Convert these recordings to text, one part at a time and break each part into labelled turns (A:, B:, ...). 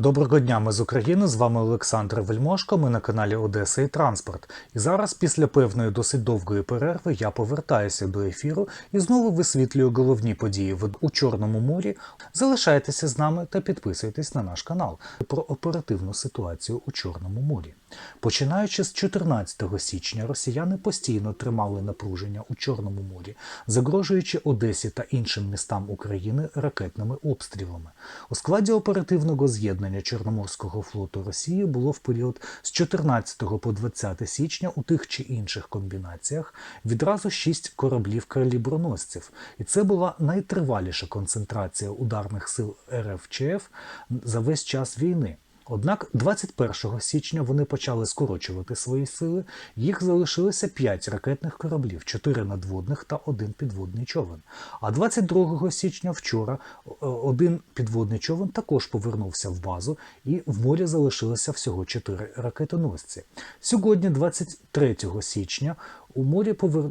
A: Доброго дня, ми з України. З вами Олександр Вельмошко. Ми на каналі Одеса і Транспорт. І зараз, після певної досить довгої перерви, я повертаюся до ефіру і знову висвітлюю головні події у Чорному морі. Залишайтеся з нами та підписуйтесь на наш канал про оперативну ситуацію у Чорному морі. Починаючи з 14 січня, росіяни постійно тримали напруження у Чорному морі, загрожуючи Одесі та іншим містам України ракетними обстрілами. У складі оперативного з'єднання Чорноморського флоту Росії було в період з 14 по 20 січня у тих чи інших комбінаціях відразу шість кораблів каліброносців, і це була найтриваліша концентрація ударних сил РФЧФ за весь час війни. Однак 21 січня вони почали скорочувати свої сили. Їх залишилося 5 ракетних кораблів, 4 надводних та один підводний човен. А 22 січня вчора е, один підводний човен також повернувся в базу, і в морі залишилося всього 4 ракетоносці. Сьогодні, 23 січня, у морі повер...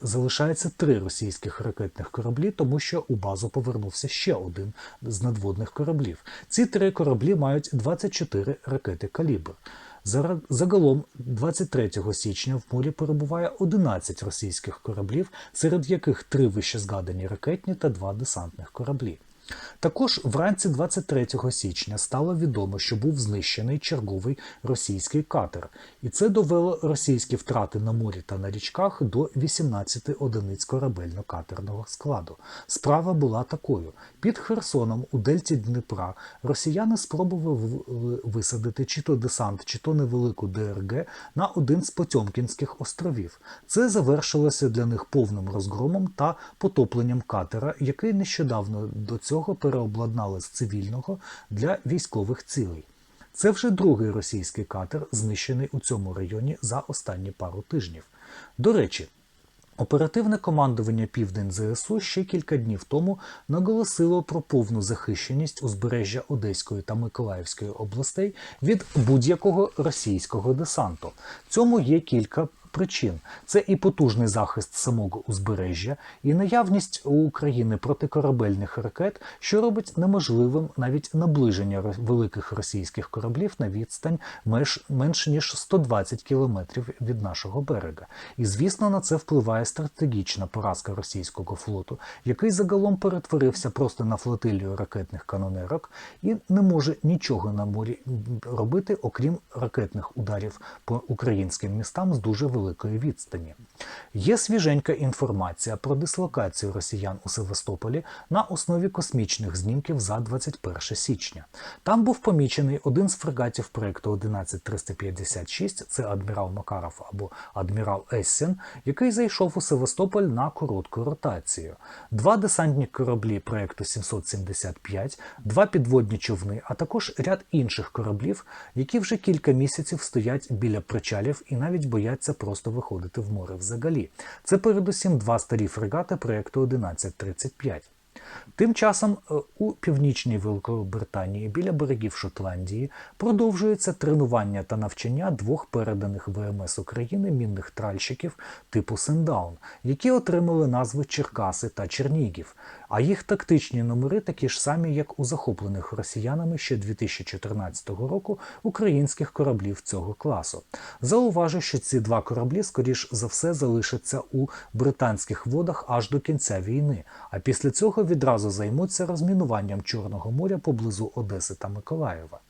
A: Залишається три російських ракетних кораблі, тому що у базу повернувся ще один з надводних кораблів. Ці три кораблі мають 24 ракети калібр. Загалом, 23 січня в морі перебуває 11 російських кораблів, серед яких три вищезгадані ракетні та два десантних кораблі. Також вранці 23 січня стало відомо, що був знищений черговий російський катер, і це довело російські втрати на морі та на річках до 18 одиниць корабельно-катерного складу. Справа була такою: під Херсоном у дельті Дніпра росіяни спробували висадити чи то десант, чи то невелику ДРГ на один з Потьомкінських островів. Це завершилося для них повним розгромом та потопленням катера, який нещодавно до цього переобладнали з цивільного для військових цілей. Це вже другий російський катер, знищений у цьому районі за останні пару тижнів. До речі, Оперативне командування Південь ЗСУ ще кілька днів тому наголосило про повну захищеність узбережжя Одеської та Миколаївської областей від будь-якого російського десанту. Цьому є кілька причин: це і потужний захист самого узбережжя, і наявність у України протикорабельних ракет, що робить неможливим навіть наближення великих російських кораблів на відстань меж менш ніж 120 кілометрів від нашого берега. І звісно, на це впливає стратегічна поразка російського флоту, який загалом перетворився просто на флотилію ракетних канонерок і не може нічого на морі робити, окрім ракетних ударів по українським містам з дуже великої відстані. Є свіженька інформація про дислокацію росіян у Севастополі на основі космічних знімків за 21 січня. Там був помічений один з фрегатів проекту 11356, це адмірал Макаров або адмірал Ессен, який зайшов у Севастополь на коротку ротацію. Два десантні кораблі проекту 775, два підводні човни, а також ряд інших кораблів, які вже кілька місяців стоять біля причалів і навіть бояться просто виходити в море взагалі. Це передусім два старі фрегати проекту 1135. Тим часом е, у північній Великобританії біля берегів Шотландії продовжується тренування та навчання двох переданих ВМС України мінних тральщиків типу Сендаун, які отримали назви Черкаси та Чернігів. А їх тактичні номери такі ж самі, як у захоплених росіянами ще 2014 року українських кораблів цього класу. Зауважу, що ці два кораблі, скоріш за все, залишаться у британських водах аж до кінця війни, а після цього відразу займуться розмінуванням Чорного моря поблизу Одеси та Миколаєва.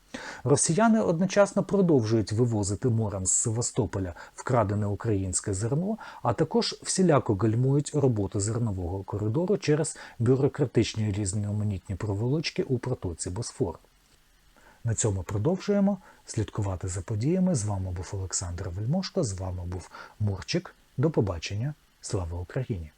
A: Росіяни одночасно продовжують вивозити морем з Севастополя вкрадене українське зерно, а також всіляко гальмують роботу зернового коридору через бюрократичні різноманітні проволочки у протоці Босфор. На цьому продовжуємо слідкувати за подіями. З вами був Олександр Вельмошко, з вами був Мурчик. До побачення. Слава Україні!